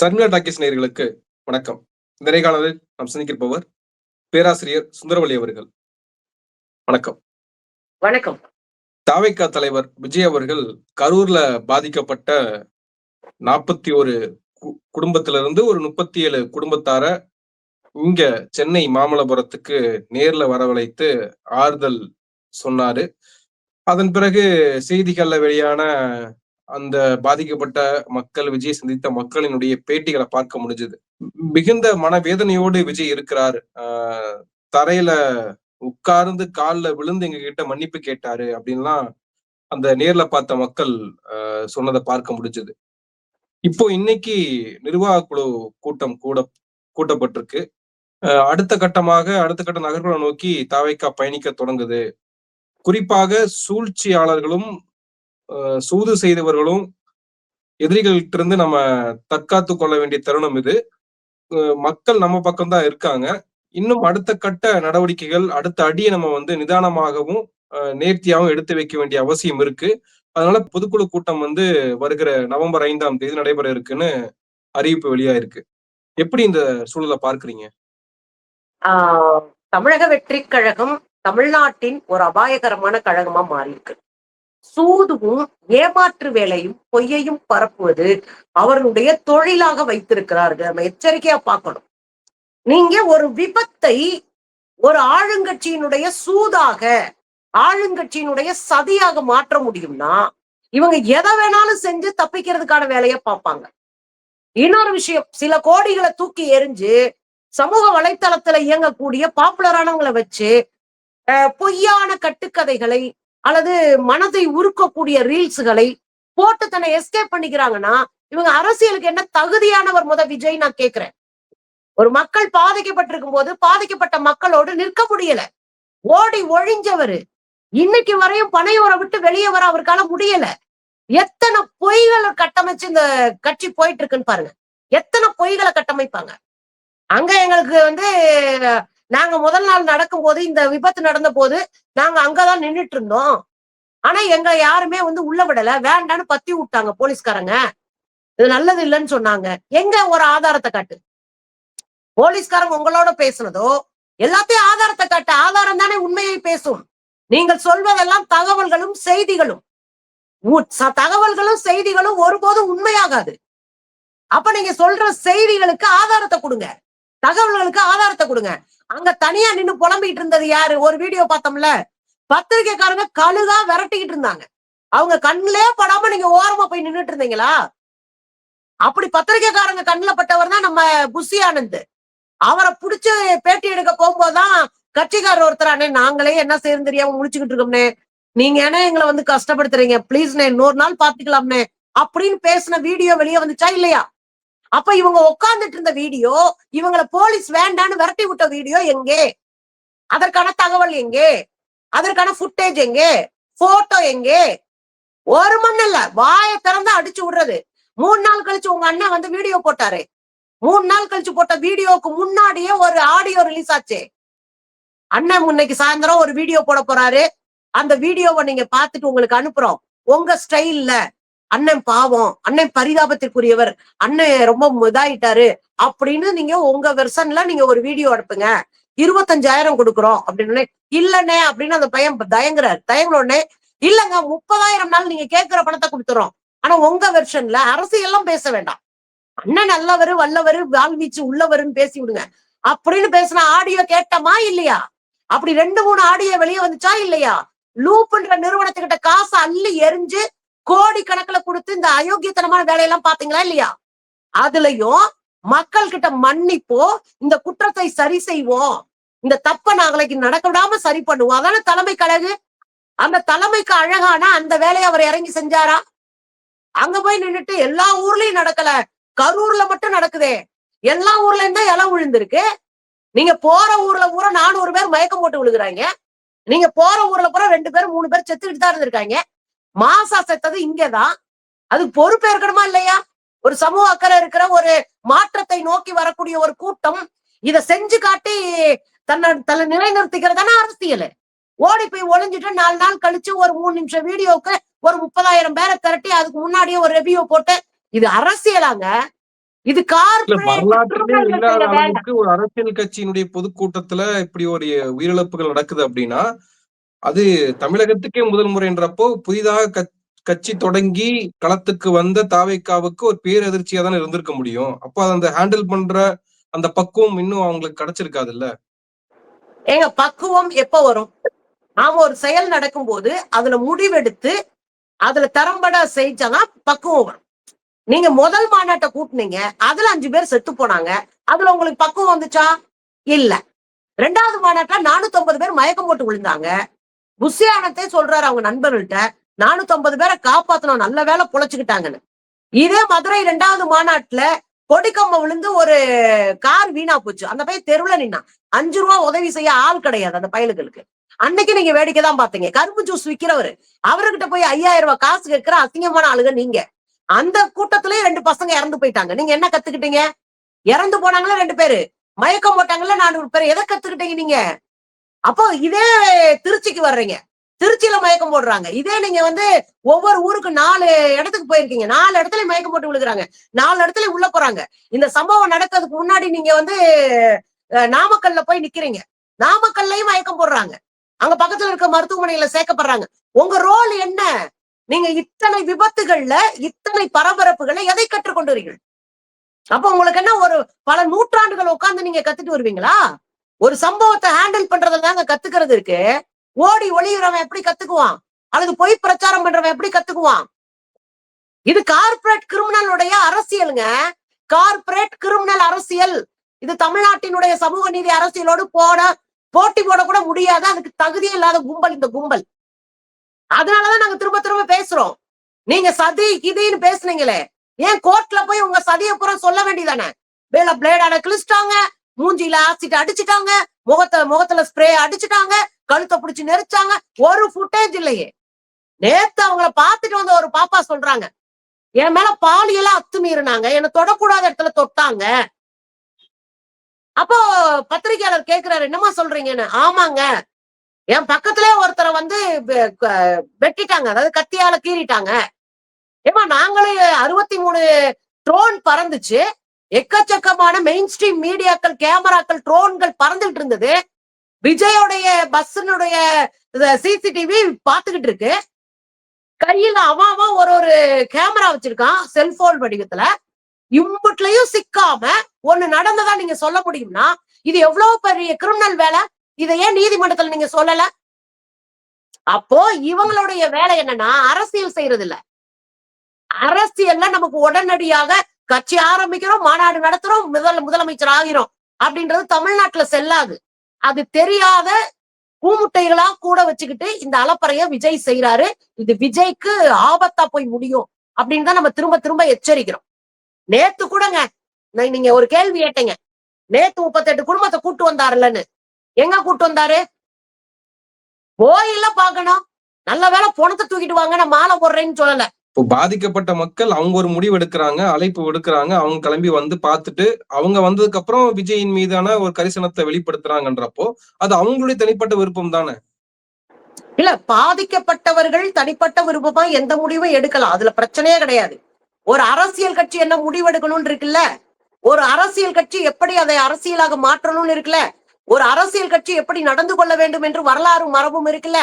Sharmila talkies நேயர்களுக்கு வணக்கம். இந்த நேர்காணலில் நாம் சந்திக்கிருப்பவர் பேராசிரியர் சுந்தரவல்லி அவர்கள். வணக்கம். வணக்கம். தாவைக்கா தலைவர் விஜய் அவர்கள் கரூர்ல பாதிக்கப்பட்ட நாற்பத்தி ஒரு குடும்பத்திலிருந்து ஒரு முப்பத்தி ஏழு குடும்பத்தார இங்க சென்னை மாமல்லபுரத்துக்கு நேர்ல வரவழைத்து ஆறுதல் சொன்னாரு. அதன் பிறகு செய்திகள்ல வெளியான அந்த பாதிக்கப்பட்ட மக்கள் விஜய் சந்தித்த மக்களினுடைய பேட்டிகளை பார்க்க முடிஞ்சது. மிகுந்த மனவேதனையோடு விஜய் இருக்கிறார். ஆஹ் தரையில உட்கார்ந்து காலில் விழுந்து எங்க கிட்ட மன்னிப்பு கேட்டாரு அப்படின்லாம் அந்த நேர்ல பார்த்த மக்கள் சொன்னதை பார்க்க முடிஞ்சது. இப்போ இன்னைக்கு நிர்வாக குழு கூட்டம் கூட கூட்டப்பட்டிருக்கு. அடுத்த கட்டமாக அடுத்த கட்ட நகர்ப்புறம் நோக்கி தாவைக்கா பயணிக்க தொடங்குது. குறிப்பாக சூழ்ச்சியாளர்களும் சூது செய்தவர்களும் எதிரிகள்கிட்ட இருந்து நம்ம தற்காத்து கொள்ள வேண்டிய தருணம் இது. மக்கள் நம்ம பக்கம் தான் இருக்காங்க. இன்னும் அடுத்த கட்ட நடவடிக்கைகள் அடுத்த அடியை நம்ம வந்து நிதானமாகவும் நேர்த்தியாகவும் எடுத்து வைக்க வேண்டிய அவசியம் இருக்கு. அதனால பொதுக்குழு கூட்டம் வந்து வருகிற நவம்பர் ஐந்தாம் தேதி நடைபெற இருக்குன்னு அறிவிப்பு வெளியா இருக்கு எப்படி இந்த சூழலை பார்க்குறீங்க? தமிழக வெற்றி கழகம் தமிழ்நாட்டின் ஒரு அபாயகரமான கழகமா மாறி இருக்கு சூதுவும் ஏமாற்று வேலையும் பொய்யையும் பரப்புவது அவர்களுடைய தொழிலாக வைத்திருக்கிறார்கள். நம்ம எச்சரிக்கையா பார்க்கணும். நீங்க ஒரு விபத்தை ஒரு ஆளுங்கட்சியினுடைய சூதாக ஆளுங்கட்சியினுடைய சதியாக மாற்ற முடியும்னா இவங்க எதை வேணாலும் செஞ்சு தப்பிக்கிறதுக்கான வேலையை பார்ப்பாங்க. இன்னொரு விஷயம் சில கோடிகளை தூக்கி எரிஞ்சு சமூக வலைத்தளத்துல இயங்கக்கூடிய பாப்புலரானவங்களை வச்சு பொய்யான கட்டுக்கதைகளை அல்லது மனதை உருக்கக்கூடிய ரீல்ஸுகளை போட்டு தன்னை எஸ்கேப் பண்ணிக்கிறாங்கன்னா இவங்க அரசியலுக்கு என்ன தகுதியானவர் முத விஜய் நான் கேக்குறேன். ஒரு மக்கள் பாதிக்கப்பட்டிருக்கும் போது பாதிக்கப்பட்ட மக்களோடு நிற்க முடியல. ஓடி ஒழிஞ்சவரு. இன்னைக்கு வரையும் பனையோரை விட்டு வெளியே வர அவருக்கால முடியல. எத்தனை பொய்களை கட்டமைச்சு இந்த கட்சி போயிட்டு இருக்குன்னு பாருங்க. எத்தனை பொய்களை கட்டமைப்பாங்க. அங்க எங்களுக்கு வந்து நாங்க முதல் நாள் நடக்கும் போது இந்த விபத்து நடந்த போது நாங்க அங்கதான் நின்றுட்டு இருந்தோம். ஆனா எங்க யாருமே வந்து உள்ள விடல. வேண்டான்னு பத்தி விட்டாங்க போலீஸ்காரங்க. இது நல்லது இல்லைன்னு சொன்னாங்க. எங்க ஒரு ஆதாரத்தை காட்டு? போலீஸ்காரங்க உங்களோட பேசுனதோ எல்லாத்தையும் ஆதாரத்தை காட்டு. ஆதாரம் தானே உண்மையை பேசும். நீங்கள் சொல்வதெல்லாம் தகவல்களும் செய்திகளும். தகவல்களும் செய்திகளும் ஒருபோதும் உண்மையாகாது. அப்ப நீங்க சொல்ற செய்திகளுக்கு ஆதாரத்தை கொடுங்க. தகவல்களுக்கு ஆதாரத்தை கொடுங்க. அங்க தனியா நின்னு புலம்பிட்டு இருந்தது யாரு? ஒரு வீடியோ பார்த்தோம்ல. பத்திரிகைக்காரங்க கழுகா விரட்டிக்கிட்டு இருந்தாங்க. அவங்க கண்ணிலே படாம நீங்க ஓரமா போய் நின்றுட்டு இருந்தீங்களா? அப்படி பத்திரிகைக்காரங்க கண்ணில் பட்டவர் தான் நம்ம புஷி ஆனந்த். அவரை பிடிச்சி பேட்டி எடுக்க போகும்போதுதான் கட்சிக்காரர் ஒருத்தரானே நாங்களே என்ன செய்யணும் தெரியாம முடிச்சுக்கிட்டு இருக்கோம்னே. நீங்க என்ன எங்களை வந்து கஷ்டப்படுத்துறீங்க? பிளீஸ்ண்ணே இன்னொரு நாள் பாத்துக்கலாம்னே அப்படின்னு பேசின வீடியோ வெளியே வந்துச்சா இல்லையா? அப்ப இவங்க உட்கார்ந்துட்டு இருந்த வீடியோ இவங்களை போலீஸ் வேண்டான்னு விரட்டி விட்ட வீடியோ எங்கே? அதற்கான தகவல் எங்கே? அதற்கான ஃபுட்டேஜ் எங்கே? போட்டோ எங்கே? ஒரு மண் இல்ல வாய திறந்து அடிச்சு விடுறது. மூணு நாள் கழிச்சு உங்க அண்ணன் வந்து வீடியோ போட்டாரு. மூணு நாள் கழிச்சு போட்ட வீடியோக்கு முன்னாடியே ஒரு ஆடியோ ரிலீஸ் ஆச்சு. அண்ணன் முன்னைக்கு சாயந்தரம் ஒரு வீடியோ போட போறாரு. அந்த வீடியோவை நீங்க பாத்துட்டு உங்களுக்கு அனுப்புறோம். உங்க ஸ்டைல்ல அண்ணன் பாவம். அண்ணன் பரிதாபத்திற்குரியவர். அண்ணன் ரொம்ப இதாயிட்டாரு. அப்படின்னு நீங்க உங்க வெர்சன்ல நீங்க ஒரு வீடியோ அனுப்புங்க. இருபத்தஞ்சாயிரம் கொடுக்குறோம் அப்படின்னு இல்லனே அப்படின்னு அந்த பையன் தயங்குறாரு. தயங்குன உடனே இல்லங்க முப்பதாயிரம் நாள் நீங்க கேட்கிற பணத்தை கொடுத்துறோம். ஆனா உங்க வெர்ஷன்ல அரசியல்லாம் பேச வேண்டாம். அண்ணன் நல்லவரு வல்லவரு வாழ்வீச்சு உள்ளவருன்னு பேசி விடுங்க. அப்படின்னு பேசின ஆடியோ கேட்டமா இல்லையா? அப்படி ரெண்டு மூணு ஆடியோ வெளியே வந்துச்சா இல்லையா? லூப்ன்ற நிறுவனத்துக்கிட்ட காசு அள்ளி எரிஞ்சு கோடி கணக்குல கொடுத்து இந்த அயோக்கியத்தனமான வேலையெல்லாம் பாத்தீங்களா இல்லையா? அதுலயும் மக்கள் கிட்ட மன்னிப்போ இந்த குற்றத்தை சரி செய்வோம். இந்த தப்ப நாளைக்கு நடக்க விடாம சரி பண்ணுவோம். அதான தலைமை கழகு? அந்த தலைமைக்கு அழகான அந்த வேலையை அவர் இறங்கி செஞ்சாரா? அங்க போய் நின்றுட்டு எல்லா ஊர்லயும் நடக்கல. கரூர்ல மட்டும் நடக்குதே. எல்லா ஊர்ல இருந்தா இலம் விழுந்திருக்கு. நீங்க போற ஊர்ல பூரா நானூறு பேர் மயக்கம் போட்டு விழுகிறாங்க. நீங்க போற ஊர்ல பூரா ரெண்டு பேரும் மூணு பேர் செத்துக்கிட்டு தான் இருந்திருக்காங்க. மாசா செத்தது இங்கதான். அது பொறுப்பு இருக்கணுமா இல்லையா? ஒரு சமூக அக்கறை இருக்கிற ஒரு மாற்றத்தை நோக்கி வரக்கூடிய ஒரு கூட்டம். இத செஞ்சு காட்டி தன்னை தன்னை நிலைநிறுத்திக்கிறதான அரசியல். ஓடி போய் ஒளிஞ்சிட்டு நாலு நாள் கழிச்சு ஒரு மூணு நிமிஷம் வீடியோக்கு ஒரு முப்பதாயிரம் பேரை திரட்டி அதுக்கு முன்னாடியே ஒரு ரெவியூ போட்டு இது அரசியலாங்க. இது அளவுக்கு ஒரு அரசியல் கட்சியினுடைய பொதுக்கூட்டத்துல இப்படி ஒரு உயிரிழப்புகள் நடக்குது அப்படின்னா அது தமிழகத்துக்கே முதல் முறைன்றப்போ புதிதாக கட்- கட்சி தொடங்கி களத்துக்கு வந்த தாவேக்காவுக்கு ஒரு பேரதிர்ச்சியா தானே இருந்திருக்க முடியும். அப்போ அதை அந்த ஹேண்டில் பண்ற அந்த பக்குவம் இன்னும் அவங்களுக்கு கிடைச்சிருக்காது இல்ல ஏங்க பக்குவம் எப்ப வரும்? நாம ஒரு செயல் நடக்கும்போது அதுல முடிவெடுத்து அதுல திறம்பட செஞ்சாதான் பக்குவம் வரும். நீங்க முதல் மாநாட்டை கூட்டினீங்க அதுல அஞ்சு பேர் செத்து போனாங்க அதுல உங்களுக்கு பக்குவம் வந்துச்சா? இல்ல. ரெண்டாவது மாநாட்டுல நானூத்தி ஐம்பது பேர் மயக்கம் போட்டு விழுந்தாங்க. புஷியானத்தே சொல்றாரு அவங்க நண்பர்கள்ட்ட நானூத்தி ஐம்பது பேரை காப்பாத்தணும் நல்ல வேலை பொழைச்சுக்கிட்டாங்கன்னு. இதே மதுரை ரெண்டாவது மாநாட்டுல கொடிக்கம்ப விழுந்து ஒரு கார் வீணா போச்சு. அந்த பையன் தெருவுல நின்னான். அஞ்சு ரூபா உதவி செய்ய ஆள் கிடையாது அந்த பயலுகளுக்கு. அன்னைக்கு நீங்க வேடிக்கை தான் பாத்தீங்க கரும்பு ஜூஸ் விக்கிறவரு. அவர்கிட்ட போய் ஐயாயிரம் ரூபாய் காசு கேட்கிற அசிங்கமான ஆளுங்க நீங்க. அந்த கூட்டத்திலேயே ரெண்டு பசங்க இறந்து போயிட்டாங்க. நீங்க என்ன கத்துக்கிட்டீங்க? இறந்து போனாங்களா ரெண்டு பேரு? மயக்கம் போட்டாங்கல்ல நானூறு பேர்? எதை கத்துக்கிட்டீங்க நீங்க? அப்போ இதே திருச்சிக்கு வர்றீங்க. திருச்சியில மயக்கம் போடுறாங்க. இதே நீங்க வந்து ஒவ்வொரு ஊருக்கு நாலு இடத்துக்கு போயிருக்கீங்க. நாலு இடத்துல மயக்கம் போட்டு விழுகுறாங்க. நாலு இடத்துல உள்ள போறாங்க. இந்த சம்பவம் நடக்கிறதுக்கு முன்னாடி நீங்க வந்து நாமக்கல்ல போய் நிக்கிறீங்க. நாமக்கல்லையும் மயக்கம் போடுறாங்க. அங்க பக்கத்துல இருக்க மருத்துவமனையில சேர்க்கப்படுறாங்க. உங்க ரோல் என்ன? நீங்க இத்தனை விபத்துகள்ல இத்தனை பரபரப்புகளை எதை கற்றுக்கொண்டுறீர்கள் அப்ப உங்களுக்கு என்ன ஒரு பல நூற்றாண்டுகள் உட்கார்ந்து நீங்க கத்துட்டு வருவீங்களா? ஒரு சம்பவத்தை ஹேண்டில் பண்றதுல தாங்க கத்துக்கிறது இருக்கு. ஓடி ஒளிகிறவன் எப்படி கத்துக்குவான்? அல்லது பொய் பிரச்சாரம் பண்றவன் எப்படி கத்துக்குவான்? இது கார்ப்பரேட் கிரிமினலுடைய அரசியலுங்க. கார்ப்பரேட் கிரிமினல் அரசியல். இது தமிழ்நாட்டினுடைய சமூக நீதி அரசியலோடு போட போட்டி போட கூட முடியாது. அதுக்கு தகுதியே இல்லாத கும்பல் இந்த கும்பல். அதனாலதான் நாங்க திரும்ப திரும்ப பேசுறோம். நீங்க சதி கிதின்னு பேசுனீங்களே. ஏன் கோர்ட்ல போய் உங்க சதியை பூரா சொல்ல வேண்டியதானே? வேலை பிளேடால கிழிச்சிட்டாங்க. மூஞ்சியில ஆசிட் அடிச்சுட்டாங்க முகத்தை முகத்துல ஸ்ப்ரே அடிச்சுட்டாங்க கழுத்தை பிடிச்சி நெரிச்சாங்க. ஒரு ஃபுட்டேஜ் இல்லையே. நேத்து அவங்கள பார்த்துட்டு வந்த ஒரு பாப்பா சொல்றாங்க என் மேல பாலியெல்லாம் அத்துமீறினாங்க என்னை தொடக்கூடாத இடத்துல தொட்டாங்க. அப்போ பத்திரிகையாளர் கேக்குறாரு என்னமா சொல்றீங்கன்னு? ஆமாங்க. என் பக்கத்துல ஒருத்தரை வந்து வெட்டிட்டாங்க அதாவது கத்தியால கீறிட்டாங்க. ஏமா நாங்களே அறுபத்தி மூணு ட்ரோன் பறந்துச்சு. எக்கச்சக்கமான மெயின் ஸ்ட்ரீம் மீடியாக்கள் கேமராக்கள் ட்ரோன்கள் பறந்துகிட்டு இருந்தது. விஜயோடைய பஸ்ஸினுடைய சிசிடிவி பாத்துக்கிட்டு இருக்கு. கையில அவன் அவன் ஒரு ஒரு கேமரா வச்சிருக்கான் செல்போன் வடிவத்துல. இம்புட்லயும் சிக்காம ஒண்ணு நடந்ததா நீங்க சொல்ல முடியும்னா இது எவ்வளவு பெரிய கிரிமினல் வேலை? இதை ஏன் நீதிமன்றத்துல நீங்க சொல்லல? அப்போ இவங்களுடைய வேலை என்னன்னா அரசியல் செய்யறது இல்ல அரசியல்ல நமக்கு உடனடியாக கட்சி ஆரம்பிக்கிறோம் மாநாடு நடத்துறோம் முதல் முதலமைச்சர் ஆகிறோம் அப்படின்றது தமிழ்நாட்டுல செல்லாது. அது தெரியாத பூமுட்டைகளா கூட வச்சுக்கிட்டு இந்த அலப்பறைய விஜய் செய்யறாரு இது விஜய்க்கு ஆபத்தா போய் முடியும் அப்படின்னு தான் நம்ம திரும்ப திரும்ப எச்சரிக்கிறோம். நேத்து கூடங்க நான் நீங்க ஒரு கேள்வி கேட்டீங்க. நேத்து முப்பத்தெட்டு குடும்பத்தை கூட்டு வந்தாருலன்னு எங்க கூட்டு வந்தாரு? கோயில்ல பாக்கணும் நல்ல வேலை பணத்தை தூக்கிட்டு வாங்க நான் மாலை போடுறேன்னு சொல்லல. இப்போ பாதிக்கப்பட்ட மக்கள் அவங்க ஒரு முடிவு எடுக்கிறாங்க அழைப்பு விடுக்கிறாங்க அவங்க கிளம்பி வந்து பார்த்துட்டு அவங்க வந்ததுக்கு அப்புறம் விஜயின் மீதான ஒரு கரிசனத்தை வெளிப்படுத்துறாங்கன்றப்போ அது அவங்களுடைய தனிப்பட்ட விருப்பம் தானே? இல்ல பாதிக்கப்பட்டவர்கள் தனிப்பட்ட விருப்பமா எந்த முடிவும் எடுக்கலாம். அதுல பிரச்சனையே கிடையாது. ஒரு அரசியல் கட்சி என்ன முடிவு எடுக்கணும்னு இருக்குல்ல? ஒரு அரசியல் கட்சி எப்படி அதை அரசியலாக மாற்றணும்னு இருக்குல்ல? ஒரு அரசியல் கட்சி எப்படி நடந்து கொள்ள வேண்டும் என்று வரலாறு மரபும் இருக்குல்ல?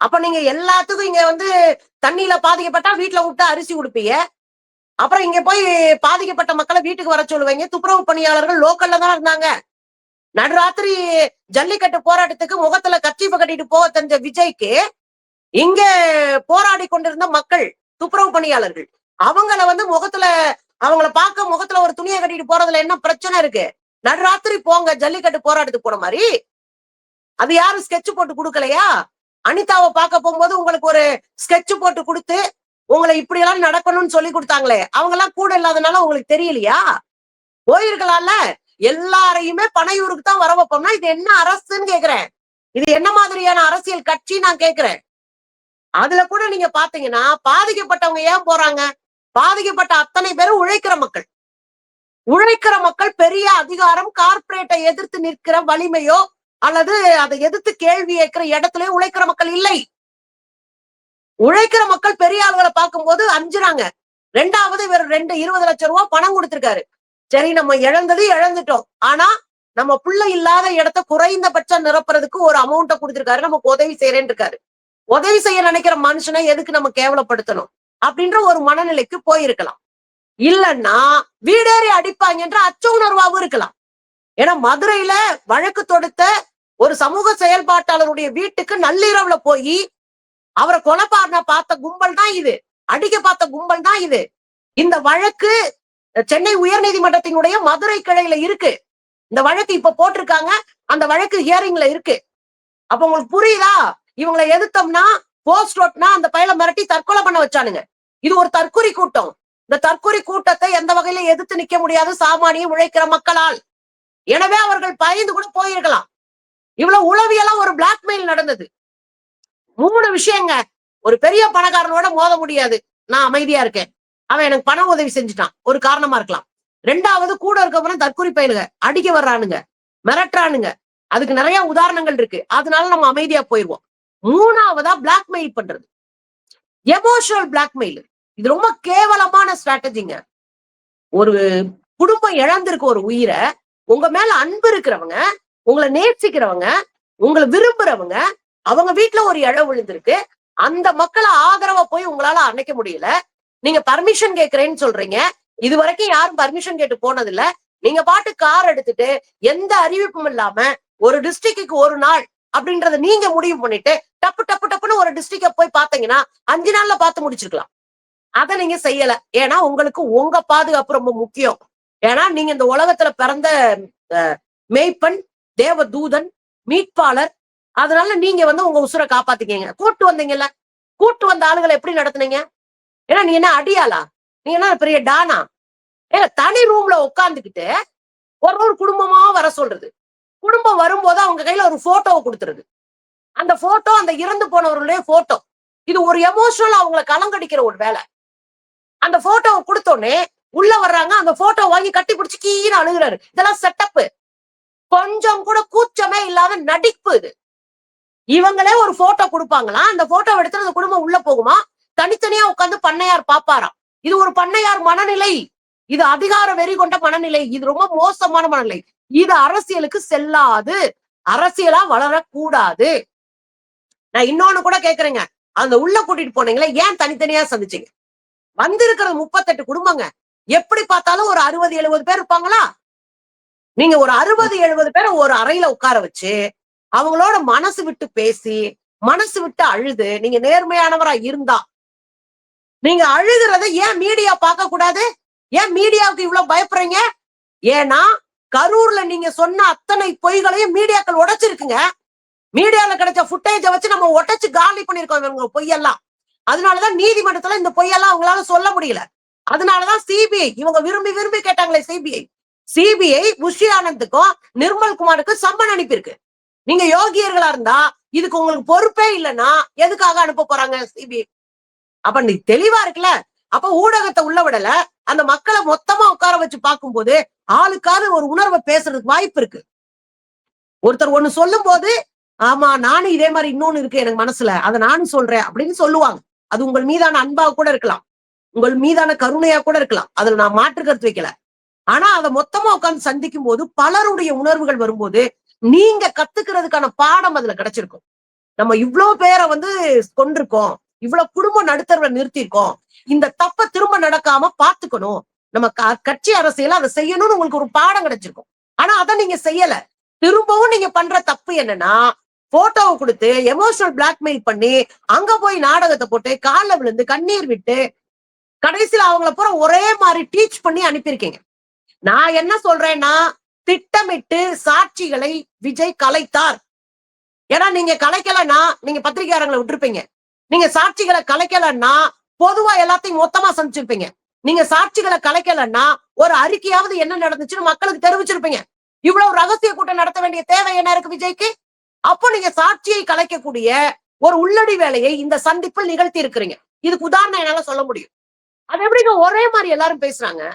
அப்ப நீங்க எல்லாத்துக்கும் இங்க வந்து தண்ணியில பாதிக்கப்பட்டா வீட்டுல விட்டு அரிசி கொடுப்பீங்க அப்புறம் இங்க போய் பாதிக்கப்பட்ட மக்களை வீட்டுக்கு வர சொல்லுவீங்க. துப்புரவு பணியாளர்கள் லோக்கல்ல தான் இருந்தாங்க. நடுராத்திரி ஜல்லிக்கட்டு போராட்டத்துக்கு முகத்துல கச்சிப்ப கட்டிட்டு போக தெரிஞ்ச விஜய்க்கு இங்க போராடி கொண்டிருந்த மக்கள் துப்புரவு பணியாளர்கள் அவங்கள வந்து முகத்துல அவங்கள பார்க்க முகத்துல ஒரு துணியை கட்டிட்டு போறதுல என்ன பிரச்சனை இருக்கு? நடுராத்திரி போங்க ஜல்லிக்கட்டு போராட்டத்துக்கு போன மாதிரி. அது யாரும் ஸ்கெட்ச் போட்டு கொடுக்கலையா? அனிதாவை பார்க்க போகும்போது உங்களுக்கு ஒரு ஸ்கெட்ச் போட்டு கொடுத்து உங்களை இப்படி எல்லாம் நடக்கணும்னு சொல்லி கொடுத்தாங்களே அவங்க எல்லாம் கூட இல்லாதனால உங்களுக்கு தெரியலையா? போயிருக்கலாம்ல. எல்லாரையுமே பனையூருக்கு தான் வர வைப்போம்னா இது என்ன அரசுன்னு கேக்குறேன். இது என்ன மாதிரியான அரசியல் கட்சி நான் கேக்குறேன். அதுல கூட நீங்க பாத்தீங்கன்னா பாதிக்கப்பட்டவங்க ஏன் போறாங்க? பாதிக்கப்பட்ட அத்தனை பேரும் உழைக்கிற மக்கள். உழைக்கிற மக்கள் பெரிய அதிகாரம் கார்ப்பரேட்டை எதிர்த்து நிற்கிற வலிமையோ அல்லது அதை எதிர்த்து கேள்வி கேட்கிற இடத்துல உழைக்கிற மக்கள் இல்லை. உழைக்கிற மக்கள் பெரிய ஆளுகளை பார்க்கும்போது அஞ்சுறாங்க. ரெண்டாவது இவர் ரெண்டு இருபது லட்சம் ரூபாய் பணம் கொடுத்திருக்காரு. சரி நம்ம இழந்தது இழந்துட்டோம். ஆனா நம்ம பிள்ளை இல்லாத இடத்த குறைந்தபட்சம் நிரப்புறதுக்கு ஒரு அமௌண்ட்டை கொடுத்திருக்காரு. நமக்கு உதவி செய்யறேன்னு இருக்காரு உதவி செய்ய நினைக்கிற மனுஷனை எதுக்கு நம்ம கேவலப்படுத்தணும்? அப்படின்ற ஒரு மனநிலைக்கு போயிருக்கலாம். இல்லைன்னா வீடேறி அடிப்பாங்கன்ற அச்ச உணர்வாகவும் இருக்கலாம். ஏன்னா மதுரையில வழக்கு தொடுத்த ஒரு சமூக செயல்பாட்டாளருடைய வீட்டுக்கு நள்ளிரவுல போய் அவரை கொலை பார்த்த கும்பல் தான் இது. அடிக்க பார்த்த கும்பல் தான் இது. இந்த வழக்கு சென்னை உயர்நீதிமன்றத்தினுடைய மதுரை கிளையில இருக்கு. இந்த வழக்கு இப்ப போட்டிருக்காங்க. அந்த வழக்கு ஹியரிங்ல இருக்கு. அப்ப உங்களுக்கு புரியுதா? இவங்களை எதிர்த்தோம்னா போஸ்ட் ரோட்னா அந்த பையல மிரட்டி தற்கொலை பண்ண வச்சானுங்க. இது ஒரு தற்கொலை கூட்டம். இந்த தற்கொலை கூட்டத்தை எந்த வகையில எதிர்த்து நிக்க முடியாது. சாமானிய உழைக்கிற மக்களால். எனவே அவர்கள் பயந்து கூட போயிருக்கலாம். இவ்வளவு உளவியெல்லாம் ஒரு பிளாக்மெயில் நடந்தது. மூணு விஷயங்க. ஒரு பெரிய பணக்காரனோட மோத முடியாது. நான் அமைதியா இருக்கேன். அவன் எனக்கு பண உதவி செஞ்சுட்டான். ஒரு காரணமா இருக்கலாம். ரெண்டாவது கூட இருக்கப்புறம் தற்கொலை பயிலுங்க அடிக்க வர்றானுங்க. மிரட்டுறானுங்க. அதுக்கு நிறைய உதாரணங்கள் இருக்கு. அதனால நம்ம அமைதியா போயிருவோம். மூணாவதா பிளாக்மெயில் பண்றது. எமோஷனல் பிளாக்மெயில் இது ரொம்ப கேவலமான ஸ்ட்ராட்டஜிங்க ஒரு குடும்பம் இழந்திருக்க ஒரு உயிரை உங்க மேல அன்பு இருக்கிறவங்க உங்களை நேசிக்கிறவங்க உங்களை விரும்புறவங்க அவங்க வீட்டுல ஒரு இடம் விழுந்திருக்கு. அந்த மக்களை ஆதரவா போய் உங்களால அணைக்க முடியல. நீங்க பர்மிஷன் கேக்குறேன்னு சொல்றீங்க. இது வரைக்கும் யாரும் பர்மிஷன் கேட்டு போனதில்ல. நீங்க பாட்டு கார் எடுத்துட்டு எந்த அறிவிப்பும் இல்லாம ஒரு டிஸ்ட்ரிக்டுக்கு ஒரு நாள் அப்படின்றத நீங்க முடிவு பண்ணிட்டு டப்பு டப்பு டப்புன்னு ஒரு டிஸ்ட்ரிக்ட போய் பாத்தீங்கன்னா அஞ்சு நாள்ல பார்த்து முடிச்சிருக்கலாம். அதை நீங்க செய்யல. ஏன்னா உங்களுக்கு உங்க பாதுகாப்பு ரொம்ப முக்கியம். ஏன்னா நீங்க இந்த உலகத்துல பிறந்த மெய்ப்பன் மேய்ப்பன் தேவ தூதன் மீட்பாளர் அதனால நீங்க வந்து உங்க உசுரை காப்பாத்திக்கீங்க. கூட்டு வந்தீங்கல்ல? கூட்டு வந்த ஆளுகளை எப்படி நடத்துனீங்க? ஏன்னா நீ என்ன அடியாளா? நீ என்ன பெரிய டானா? ஏங்க தனி ரூம்ல உட்காந்துக்கிட்டு ஒரு ஒரு குடும்பமா வர சொல்றது. குடும்பம் வரும்போது அவங்க கையில ஒரு போட்டோவை கொடுத்துருது. அந்த போட்டோ அந்த இறந்து போனவர்களுடைய போட்டோ இது ஒரு எமோஷனல் அவங்கள கலங்கடிக்கிற ஒரு வேலை. அந்த போட்டோவை கொடுத்தோடனே உள்ள வர்றாங்க அந்த போட்டோ வாங்கி கட்டி பிடிச்சி கீழே அழுகுறாரு. இதெல்லாம் செட்டப் கொஞ்சம் கூட கூச்சமே இல்லாத நடிப்பு இது. இவங்களே ஒரு போட்டோ கொடுப்பாங்களாம் அந்த போட்டோ எடுத்து அந்த குடும்பம் உள்ள போகுமா? தனித்தனியா உட்காந்து பண்ணையார் பாப்பாராம் இது ஒரு பண்ணையார் மனநிலை. இது அதிகார வெறி கொண்ட மனநிலை. இது ரொம்ப மோசமான மனநிலை. இது அரசியலுக்கு செல்லாது. அரசியலா வளரக்கூடாது. நான் இன்னொன்னு கூட கேக்குறேங்க. அந்த உள்ள கூட்டிட்டு போனீங்களே ஏன் தனித்தனியா சந்திச்சீங்க? வந்திருக்கிறது முப்பத்தெட்டு குடும்பங்க. எப்படி பார்த்தாலும் ஒரு அறுபது எழுபது பேர் இருப்பாங்களா? நீங்க ஒரு அறுபது எழுபது பேரை ஒரு அறையில உட்கார வச்சு அவங்களோட மனசு விட்டு பேசி மனசு விட்டு அழுது நீங்க நேர்மையானவரா இருந்தா நீங்க அழுகிறத ஏன் மீடியா பார்க்க கூடாது? ஏன் மீடியாவுக்கு இவ்வளவு பயப்படுறீங்க? ஏன்னா கரூர்ல நீங்க சொன்ன அத்தனை பொய்களையும் மீடியாக்கள் உடைச்சிருக்குங்க. மீடியால கிடைச்ச ஃபுட்டேஜை வச்சு நம்ம உடைச்சு காலி பண்ணிருக்கோம் இவங்க பொய்யெல்லாம். அதனாலதான் நீதிமன்றத்துல இந்த பொய்யெல்லாம் அவங்களால சொல்ல முடியல. அதனாலதான் சிபிஐ இவங்க விரும்பி விரும்பி கேட்டாங்களே சிபிஐ. சிபிஐ புஷி ஆனந்துக்கும் நிர்மல் குமாருக்கும் சம்மன் அனுப்பியிருக்கு. நீங்க யோகியர்களா இருந்தா இதுக்கு உங்களுக்கு பொறுப்பே இல்லைன்னா எதுக்காக அனுப்ப போறாங்க சிபிஐ? அப்ப நீ தெளிவா இருக்குல்ல? அப்ப ஊடகத்தை உள்ள விடல. அந்த மக்களை மொத்தமா உட்கார வச்சு பார்க்கும்போது ஆளுக்காவது ஒரு உணர்வை பேசுறதுக்கு வாய்ப்பு இருக்கு. ஒருத்தர் ஒண்ணு சொல்லும் போது ஆமா நானும் இதே மாதிரி இன்னொன்னு இருக்கு எனக்கு மனசுல. அதை நானும் சொல்றேன் அப்படின்னு சொல்லுவாங்க. அது உங்கள் மீதான அன்பா கூட இருக்கலாம். உங்கள் மீதான கருணையா கூட இருக்கலாம். அதுல நான் மாற்று கருத்து வைக்கல. ஆனா அதை மொத்தமா உட்காந்து சந்திக்கும் போது பலருடைய உணர்வுகள் வரும்போது நீங்க கத்துக்கிறதுக்கான பாடம் அதுல கிடைச்சிருக்கும். நம்ம இவ்ளோ பேரை வந்து கொண்டிருக்கோம் இவ்வளவு குடும்ப நடுத்தரவை நிறுத்திருக்கோம் இந்த தப்ப திரும்ப நடக்காம பாத்துக்கணும் நம்ம க- கட்சி அரசியல அதை செய்யணும்னு உங்களுக்கு ஒரு பாடம் கிடைச்சிருக்கும். ஆனா அதை நீங்க செய்யல. திரும்பவும் நீங்க பண்ற தப்பு என்னன்னா போட்டோவை கொடுத்து எமோஷனல் பிளாக்மெயில் பண்ணி அங்க போய் நாடகத்தை போட்டு கால்ல விழுந்து கண்ணீர் விட்டு கடைசியில அவங்கள பூரா ஒரே மாதிரி டீச் பண்ணி அனுப்பியிருக்கீங்க. நான் என்ன சொல்றேன்னா திட்டமிட்டு சாட்சிகளை விஜய் கலைத்தார். ஏன்னா நீங்க கலைக்கலன்னா நீங்க பத்திரிகையாளர்களை விட்டுருப்பீங்க. நீங்க சாட்சிகளை கலைக்கலன்னா பொதுவா எல்லாத்தையும் மொத்தமா சந்திச்சிருப்பீங்க. நீங்க சாட்சிகளை கலைக்கலன்னா ஒரு அறிக்கையாவது என்ன நடந்துச்சுன்னு மக்களுக்கு தெரிவிச்சிருப்பீங்க. இவ்வளவு ரகசிய கூட்டம் நடத்த வேண்டிய தேவை என்ன இருக்கு விஜய்க்கு? அப்போ நீங்க சாட்சியை கலைக்கக்கூடிய ஒரு உள்ளடி வேலையை இந்த சந்திப்பில் நிகழ்த்தி இருக்கிறீங்க இதுக்கு உதாரணம் என்னால சொல்ல முடியும். அது எப்படிங்க? ஒரே மாதிரி எல்லாரும் பேசுறாங்க.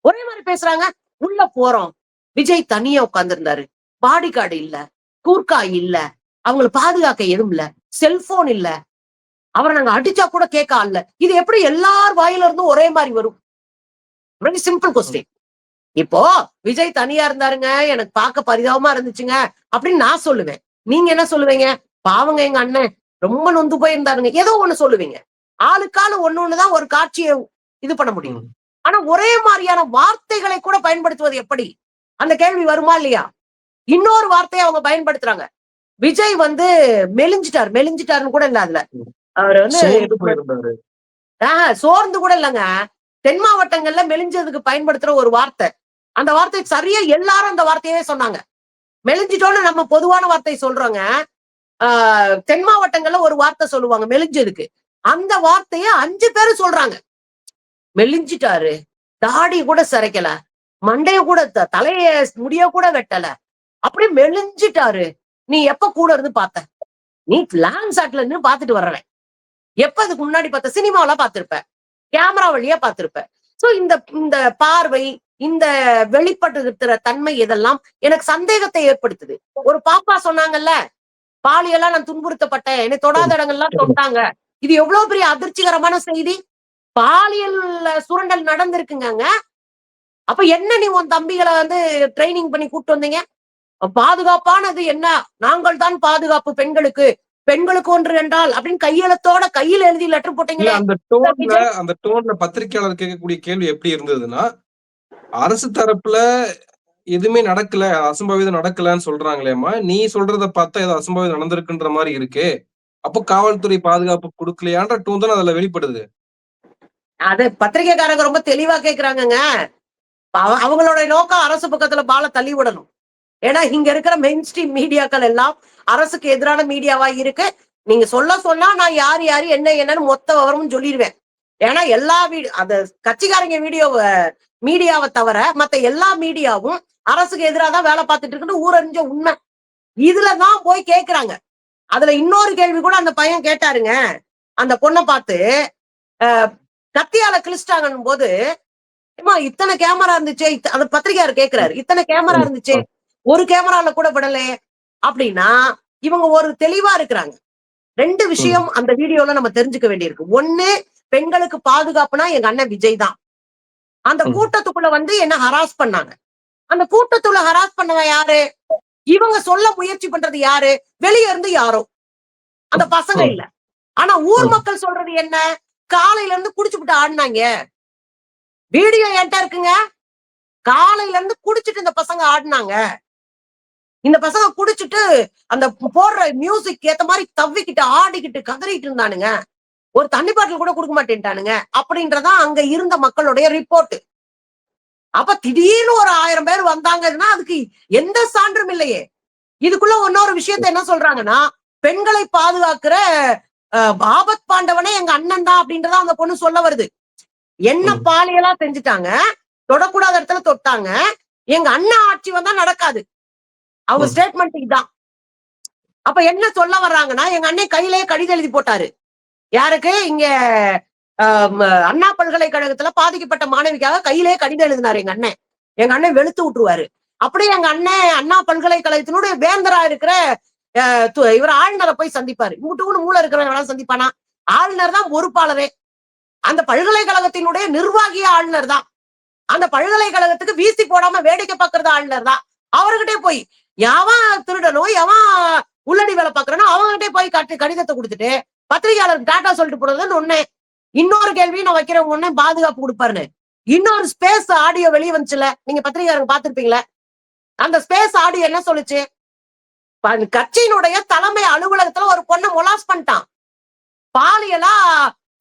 ஒரே மாதிரி பேசுறாங்க. உள்ள போறோம். விஜய் தனியா உட்கார்ந்துருந்தாரு. பாடி கார்டு இல்ல. கூர்க்கா இல்ல. அவங்களை பாதுகாக்க எதுவும் இல்ல. செல்போன் இல்ல. அவரை நாங்க அடிச்சா கூட கேட்க ஆள்ல இது எப்படி எல்லார் வாயில இருந்தும் ஒரே மாதிரி வரும்? வெரி சிம்பிள் கொஸ்டின் இப்போ விஜய் தனியா இருந்தாருங்க. எனக்கு பார்க்க பரிதாபமா இருந்துச்சுங்க. அப்படின்னு நான் சொல்லுவேன். நீங்க என்ன சொல்லுவீங்க? பாவங்க எங்க அண்ணன். ரொம்ப நொந்து போயிருந்தாருங்க. ஏதோ ஒண்ணு சொல்லுவீங்க. ஆளுக்காளு ஒண்ணு ஒண்ணுதான் ஒரு காட்சியை இது பண்ண முடியும். ஆனா ஒரே மாதிரியான வார்த்தைகளை கூட பயன்படுத்துவது எப்படி? அந்த கேள்வி வருமா இல்லையா? இன்னொரு வார்த்தையை அவங்க பயன்படுத்துறாங்க. விஜய் வந்து மெலிஞ்சிட்டார். மெலிஞ்சிட்டாருன்னு கூட இல்ல அதுல. அவர் வந்து ஆஹ் சோர்ந்து கூட இல்லைங்க. தென் மாவட்டங்கள்ல மெலிஞ்சதுக்கு பயன்படுத்துற ஒரு வார்த்தை. அந்த வார்த்தை சரியா எல்லாரும் அந்த வார்த்தையவே சொன்னாங்க. மெலிஞ்சிட்டோன்னு நம்ம பொதுவான வார்த்தை சொல்றோங்க. ஆஹ் தென் மாவட்டங்கள்ல ஒரு வார்த்தை சொல்லுவாங்க மெலிஞ்சதுக்கு. அந்த வார்த்தைய அஞ்சு பேரும் சொல்றாங்க. மெலிஞ்சிட்டாரு. தாடி கூட சிறைக்கல மண்டைய கூட தலைய முடிய கூட வெட்டல. அப்படியே மெலிஞ்சிட்டாரு. நீ எப்ப கூட இருந்து பார்த்த? நீ லேண்ட் சாட்ல இருந்து பாத்துட்டு வர்றவன். எப்ப அதுக்கு முன்னாடி பார்த்த? சினிமாவில பாத்திருப்ப கேமரா வழியா பாத்திருப்ப சோ இந்த இந்த பார்வை இந்த வெளிப்படுத்துற தன்மை இதெல்லாம் எனக்கு சந்தேகத்தை ஏற்படுத்துது. ஒரு பாப்பா சொன்னாங்கல்ல பாலியெல்லாம் நான் துன்புறுத்தப்பட்டேன். என்னை தொடாத இடங்கள்லாம் தொட்டாங்க. இது எவ்வளவு பெரிய அதிர்ச்சிகரமான செய்தி? பாலியல் சுரண்டல் நடந்திருக்குங்க அப்ப என்ன நீ உன் தம்பிகளை வந்து ட்ரைனிங் பண்ணி கூட்டு வந்தீங்க? பாதுகாப்பானது என்ன? நாங்கள் தான் பாதுகாப்பு பெண்களுக்கு. பெண்களுக்கு ஒன்று என்றால் அப்படின்னு கையெழுத்தோட கையில் எழுதி லெட்டர் போட்டீங்களே. அந்த டோன்ல அந்த டோன்ல பத்திரிக்கையாளர் கேட்கக்கூடிய கேள்வி எப்படி இருந்ததுன்னா அரசு தரப்புல எதுவுமே நடக்கல அசம்பாவிதம் நடக்கலன்னு சொல்றாங்களேம்மா நீ சொல்றத பார்த்தா ஏதோ அசம்பாவிதம் நடந்திருக்குன்ற மாதிரி இருக்கு. அப்போ காவல்துறை பாதுகாப்பு கொடுக்கலையான்ற டோன் தான் அதுல வெளிப்படுது. அது பத்திரிகைக்காரங்க ரொம்ப தெளிவா கேக்குறாங்கங்க. அவ- அவங்களோட நோக்கம் அரசு பக்கத்துல பால தள்ளி விடணும். ஏன்னா இங்க இருக்கிற மெயின் ஸ்ட்ரீம் மீடியாக்கள் எல்லாம் அரசுக்கு எதிரான மீடியாவா இருக்கு. நீங்க சொல்ல சொன்னா நான் யார் யாரு என்ன என்னன்னு மொத்த விவரமும் சொல்லிடுவேன் ஏன்னா எல்லா வீடு அந்த கட்சிக்காரங்க வீடியோ மீடியாவை தவிர மத்த எல்லா மீடியாவும் அரசுக்கு எதிராக தான் வேலை பார்த்துட்டு இருக்குன்னு ஊரறிஞ்ச உண்மை. இதுலதான் போய் கேக்குறாங்க. அதுல இன்னொரு கேள்வி கூட அந்த பையன் கேட்டாருங்க. அந்த பொண்ணை பார்த்து கத்தியால கிழிச்சிட்டாங்கன்னும் போது ஏம்மா இத்தனை கேமரா இருந்துச்சு? அந்த பத்திரிகையாளர் கேக்குறாரு. இத்தனை கேமரா இருந்துச்சு? ஒரு கேமரால கூட விடலே? அப்படின்னா இவங்க ஒரு தெளிவா இருக்கிறாங்க. ரெண்டு விஷயம் அந்த வீடியோல நம்ம தெரிஞ்சுக்க வேண்டியிருக்கு. ஒண்ணு பெண்களுக்கு பாதுகாப்புனா எங்க அண்ணன் விஜய் தான். அந்த. கூட்டத்துக்குள்ள வந்து என்ன ஹராஸ் பண்ணாங்க. அந்த கூட்டத்துக்குள்ள ஹராஸ் பண்ணவன் யாரு? இவங்க சொல்ல முயற்சி பண்றது யாரு? வெளிய இருந்து யாரோ. அந்த பசங்க. இல்ல. ஆனா ஊர். மக்கள் சொல்றது என்ன? காலையில இருந்து குடிச்சுப்புட்டு ஆடினாங்க. வீடியோ என்கிட்ட இருக்குங்க. காலையில இருந்து குடிச்சிட்டு இந்த பசங்க ஆடினாங்க. இந்த பசங்க குடிச்சிட்டு அந்த போடுற மியூசிக் ஏத்த மாதிரி தவ்விக்கிட்டு ஆடிக்கிட்டு கதறிட்டு இருந்தானுங்க. ஒரு தண்ணி பாட்டில் கூட கொடுக்க மாட்டேன்ட்டானுங்க. அப்படின்றதான் அங்க இருந்த மக்களுடைய ரிப்போர்ட் அப்ப திடீர்னு ஒரு ஆயிரம் பேர் வந்தாங்கன்னா அதுக்கு எந்த சான்றும் இல்லையே. இதுக்குள்ள இன்னொரு விஷயத்த என்ன சொல்றாங்கன்னா பெண்களை பாதுகாக்கிற ஆபத் பாண்டவனே எங்க அண்ணன் தான் அப்படின்றத அந்த பொண்ணு சொல்ல வருது. என்ன ம். பாலியலா செஞ்சுட்டாங்க தொடக்கூடாத இடத்துல தொட்டாங்க எங்க அண்ணன் ஆட்சி வந்தா நடக்காது. அவங்க. ஸ்டேட்மெண்ட் இதான் அப்ப என்ன சொல்ல வர்றாங்கன்னா எங்க அண்ணன் கையிலேயே கடிதம் எழுதி போட்டாரு. யாருக்கு? இங்க அண்ணா பல்கலைக்கழகத்துல பாதிக்கப்பட்ட மாணவிக்காக கையிலேயே கடிதம் எழுதினாரு எங்க அண்ணன் எங்க அண்ணன் வெளுத்து விட்டுருவாரு. அப்படியே எங்க அண்ணன் அண்ணா பல்கலைக்கழகத்தினுடைய வேந்தரா இருக்கிற அஹ், இவர் ஆளுநரை போய் சந்திப்பாரு. இங்கிட்டு மூளை இருக்கிறவங்க சந்திப்பானா? ஆளுநர் தான் பொறுப்பாளரே. அந்த பல்கலைக்கழகத்தினுடைய நிர்வாகிய ஆளுநர் தான். அந்த பல்கலைக்கழகத்துக்கு வீசி போடாம வேடிக்கை பார்க்கறது ஆளுநர் தான். அவர்கிட்டே போய் எவன் திருடனோ எவன் உள்ளடி வேலை பாக்குறனோ அவங்ககிட்டே போய் கட்டு கடிதத்தை கொடுத்துட்டு பத்திரிகையாளர் டாட்டா சொல்லிட்டு போறதுன்னு ஒண்ணு. இன்னொரு கேள்வி நான் வைக்கிறவங்க ஒண்ணு பாதுகாப்பு கொடுப்பாருன்னு. இன்னொரு ஸ்பேஸ் ஆடியோ வெளியே வந்துச்சுல நீங்க பத்திரிகையாளர் பார்த்திருப்பீங்களா? அந்த ஸ்பேஸ் ஆடியோ என்ன சொல்லுச்சு? கட்சியினுடைய தலைமை அலுவலகத்துல ஒரு பொண்ணை மொலாஸ் பண்ணிட்டான். பாலியலா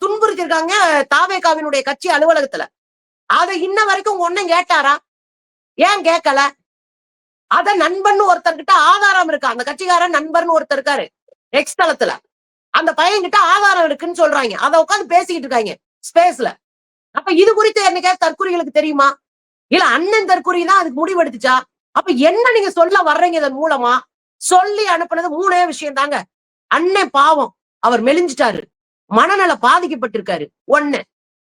துன்புறுத்திருக்காங்க தாவேகாவினுடைய கட்சி அலுவலகத்துல. அதை இன்ன வரைக்கும் உங்க கேட்டாரா? ஏன் கேட்கல அத நண்பன் ஒருத்தர்கிட்ட ஆதாரம் இருக்கு? அந்த கட்சிக்காரன் நண்பர்னு ஒருத்தர் இருக்காரு எக்ஸ் தளத்துல. அந்த பையன்கிட்ட ஆதாரம் இருக்குன்னு சொல்றாங்க. அத உட்காந்து பேசிக்கிட்டு இருக்காங்க ஸ்பேஸ்ல அப்ப இது குறித்து என்னைக்கா தற்குறிகளுக்கு தெரியுமா? இல்ல அண்ணன் தற்குறி தான் அதுக்கு முடிவெடுத்துச்சா? அப்ப என்ன நீங்க சொல்ல வர்றீங்க இதன் மூலமா? சொல்லி அனுப்புனது மூணே விஷயம் தாங்க. அண்ணன் பாவம் அவர் மெலிஞ்சிட்டாரு. மனநல பாதிக்கப்பட்டிருக்காரு. ஒண்ணு.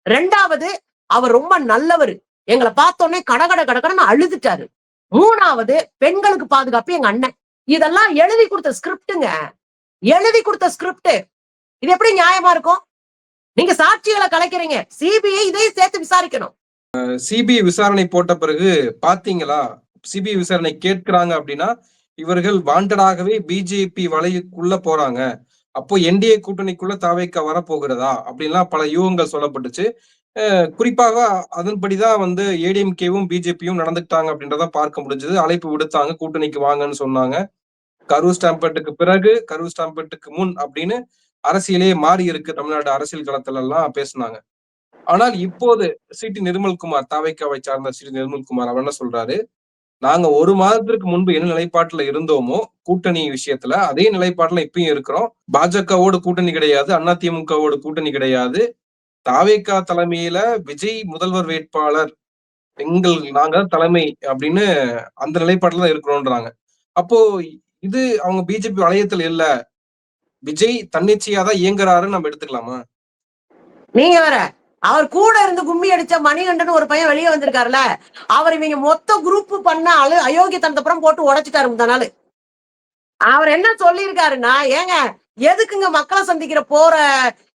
ரெண்டாவது அவர் ரொம்ப நல்லவர். எங்களை பார்த்தோன்னே கடகட கடகடன்னு அழுதுட்டாரு. மூணாவது பெண்களுக்கு பாதுகாப்பு எங்க அண்ணன். இதெல்லாம் எழுதி கொடுத்த ஸ்கிரிப்டுங்க. எழுதி கொடுத்த ஸ்கிரிப்ட். இது எப்படி நியாயமா இருக்கும்? நீங்க சாட்சிகளை கலைக்கிறீங்க. சிபிஐ இதையும் சேர்த்து விசாரிக்கணும். சிபிஐ விசாரணை போட்ட பிறகு பாத்தீங்களா? சிபிஐ விசாரணை கேட்கிறாங்க அப்படின்னா இவர்கள் வாண்டடாகவே பிஜேபி வலைக்குள்ள போறாங்க. அப்போ என்டிஏ கூட்டணிக்குள்ள தாவைக்கா வரப்போகிறதா? அப்படின்லாம் பல யூகங்கள் சொல்லப்பட்டுச்சு. குறிப்பாக அதன்படிதான் வந்து ஏடிஎம்கேவும் பிஜேபியும் நடந்துக்கிட்டாங்க அப்படின்றத பார்க்க முடிஞ்சது. அழைப்பு விடுத்தாங்க கூட்டணிக்கு வாங்கன்னு சொன்னாங்க. கரூர் ஸ்டாம்பேட்டுக்கு பிறகு கரூர் ஸ்டாம்பேட்டுக்கு முன் அப்படின்னு அரசியலே மாறி இருக்கு. தமிழ்நாடு அரசியல் களத்துல எல்லாம் பேசினாங்க. ஆனால் இப்போது சிடி நிர்மல்குமார் தாவைக்காவை சார்ந்த சிடி நிர்மல்குமார் அவர் என்ன சொல்றாரு? நாங்க ஒரு மாதத்திற்கு முன்பு என்ன நிலைப்பாட்டுல இருந்தோமோ கூட்டணி விஷயத்துல அதே நிலைப்பாட்டுல இப்பயும் இருக்கிறோம். பாஜகவோட கூட்டணி கிடையாது அதிமுகவோட கூட்டணி கிடையாது. தாவேக்கா தலைமையில விஜய் முதல்வர் வேட்பாளர் எங்கள் நாங்க தலைமை அப்படின்னு அந்த நிலைப்பாட்டுல தான் இருக்கிறோன்றாங்க. அப்போ இது அவங்க பிஜேபி வளையத்தில் இல்ல. விஜய் தன்னிச்சையா தான் இயங்குறாருன்னு நம்ம எடுத்துக்கலாமா? நீங்க வேற அவர் கூட இருந்து கும்மி அடிச்ச மணிகண்டன் ஒரு பையன் வெளியே வந்திருக்காருல அவர் இவங்க மொத்த குரூப் பண்ண அழு அயோக்கியத்தனத்தப்புறம் போட்டு உடைச்சிட்டாரு முந்த நாள். அவர் என்ன சொல்லியிருக்காருன்னா ஏங்க எதுக்குங்க மக்களை சந்திக்கிற போற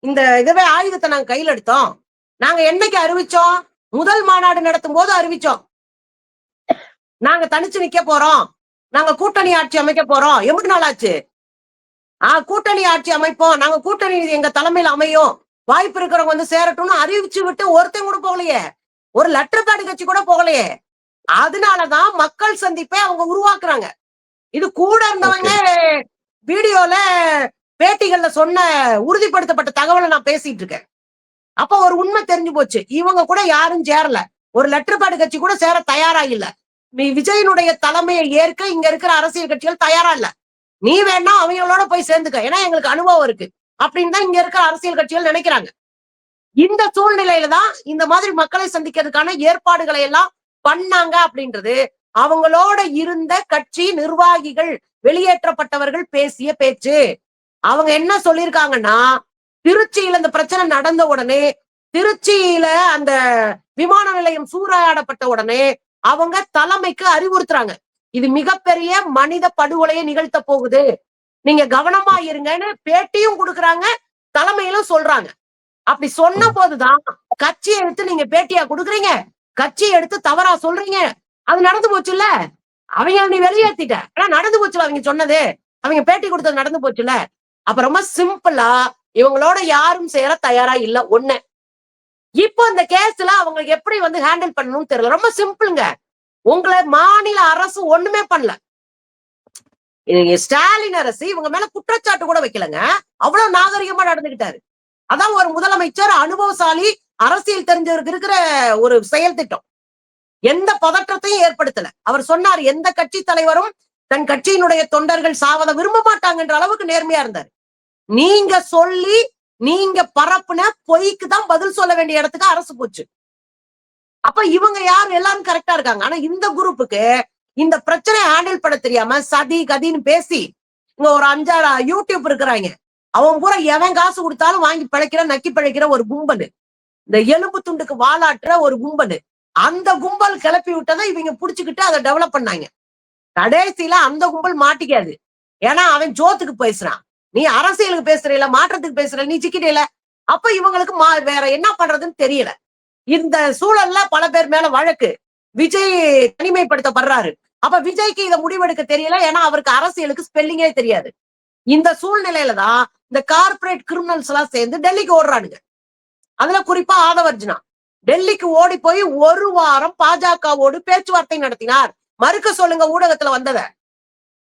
இந்த இதுவே ஆயுதத்தை நாங்க கையில் எடுத்தோம். நாங்க என்னைக்கு அறிவிச்சோம்? முதல் மாநாடு நடத்தும் போது அறிவிச்சோம். நாங்க தனிச்சு நிக்க போறோம். நாங்க கூட்டணி ஆட்சி அமைக்க போறோம். எவ்வளவு நாள் ஆச்சு ஆஹ் கூட்டணி ஆட்சி அமைப்போம். நாங்க கூட்டணி எங்க தலைமையில அமையும். வாய்ப்பு இருக்கிறவங்க வந்து சேரட்டும்னு அறிவிச்சு விட்டு ஒருத்தன் கூட போகலையே. ஒரு லெட்டர் பேடு கட்சி கூட போகலையே. அதனாலதான் மக்கள் சந்திப்பை அவங்க உருவாக்குறாங்க. இது கூட இருந்தவங்க வீடியோல பேட்டிகள்ல சொன்ன உறுதிப்படுத்தப்பட்ட தகவலை நான் பேசிட்டு இருக்கேன். அப்ப ஒரு உண்மை தெரிஞ்சு போச்சு. இவங்க கூட யாரும் சேரல. ஒரு லெட்டர் பேடு கட்சி கூட சேர தயாரா இல்ல நீ விஜயனுடைய தலைமையை ஏற்க இங்க இருக்கிற அரசியல் கட்சிகள் தயாரா இல்ல. நீ வேணா அவங்களோட போய் சேர்ந்துக்க. ஏன்னா எங்களுக்கு அனுபவம் இருக்கு. அப்படின்னு தான் இங்க இருக்கிற அரசியல் கட்சிகள் நினைக்கிறாங்க. இந்த சூழ்நிலையில தான் இந்த மாதிரி மக்களை சந்திக்கிறதுக்கான ஏற்பாடுகளை எல்லாம் பண்ணாங்க அப்படின்றது அவங்களோட இருந்த கட்சி நிர்வாகிகள் வெளியேற்றப்பட்டவர்கள் பேசிய பேச்சு. அவங்க என்ன சொல்லியிருக்காங்கன்னா திருச்சியில இந்த பிரச்சனை நடந்த உடனே திருச்சியில அந்த விமான நிலையம் சூறையாடப்பட்ட உடனே அவங்க தலைமைக்கு அறிவுறுத்துறாங்க. இது மிகப்பெரிய மனித படுகொலையை நிகழ்த்த போகுது. நீங்க கவனமா இருங்கன்னு பேட்டியும் கொடுக்குறாங்க தலைமையிலும் சொல்றாங்க. அப்படி சொன்ன போதுதான் கட்சியை எடுத்து நீங்க பேட்டியா கொடுக்குறீங்க கட்சியை எடுத்து தவறா சொல்றீங்க. அது நடந்து போச்சுல்ல? அவங்க நீ வெளியேத்திட்ட. ஆனா நடந்து போச்சுல அவங்க சொன்னது? அவங்க பேட்டி கொடுத்தது நடந்து போச்சுல அப்ப ரொம்ப சிம்பிளா இவங்களோட யாரும் சேர தயாரா இல்ல ஒண்ணு. இப்போ இந்த கேஸ்ல அவங்களுக்கு எப்படி வந்து ஹேண்டில் பண்ணணும்னு தெரியல. ரொம்ப சிம்பிளுங்க. உங்களை மாநில அரசு ஒண்ணுமே பண்ணல. ஸ்டாலின் அரசு இவங்க மேல குற்றச்சாட்டு கூட வைக்கலங்க. அவ்வளவு நாகரிகமா நடந்துகிட்டாரு. அதான் ஒரு முதலமைச்சர் அனுபவசாலி அரசியல் தெரிஞ்சவருக்கு இருக்கிற ஒரு செயல் திட்டம். எந்த பதற்றத்தையும் ஏற்படுத்தல. அவர் சொன்னார் எந்த கட்சி தலைவரும் தன் கட்சியினுடைய தொண்டர்கள் சாவத விரும்ப மாட்டாங்கன்ற அளவுக்கு நேர்மையா இருந்தார். நீங்க சொல்லி நீங்க பரப்புன பொய்க்கு தான் பதில் சொல்ல வேண்டிய இடத்துக்கு அரசு போச்சு. அப்ப இவங்க யாரு? எல்லாரும் கரெக்டா இருக்காங்க. ஆனா இந்த குரூப்புக்கு இந்த பிரச்சனையை ஹேண்டில் பண்ண தெரியாம சதி கதின்னு பேசி இங்க ஒரு அஞ்சாறு யூடியூப் இருக்கிறாங்க. அவன் பூரா எவன் காசு கொடுத்தாலும் வாங்கி பிழைக்கிற நக்கி பிழைக்கிற ஒரு கும்பல். இந்த எலும்பு துண்டுக்கு வாலாட்டுற ஒரு கும்பல். அந்த கும்பல் கிளப்பி விட்டதை இவங்க புடிச்சுக்கிட்டு அதை டெவலப் பண்ணாங்க. கடைசியில அந்த கும்பல் மாட்டிக்காது. ஏன்னா அவன் ஜோத்துக்கு பேசுறான். நீ அரசியலுக்கு பேசுறீல மாற்றத்துக்கு பேசுற நீ சிக்கிட்டேல அப்ப இவங்களுக்கு மா வேற என்ன பண்றதுன்னு தெரியல. இந்த சூழல்ல பல பேர் மேல வழக்கு. விஜய் தனிமைப்படுத்தப்படுறாரு. அப்ப விஜய்க்கு இதை முடிவெடுக்க தெரியல. ஏன்னா அவருக்கு அரசியலுக்கு ஸ்பெல்லிங்கே தெரியாது. இந்த சூழ்நிலையில தான் இந்த கார்பரேட் கிரிமினல்ஸ் எல்லாம் சேர்ந்து டெல்லிக்கு ஓடுறானுங்க. அதுல குறிப்பா ஆதவர்ஜுனா. டெல்லிக்கு ஓடி போய் ஒரு வாரம் பாஜகவோடு பேச்சுவார்த்தை நடத்தினார். மறுக்க சொல்லுங்க ஊடகத்துல வந்தத.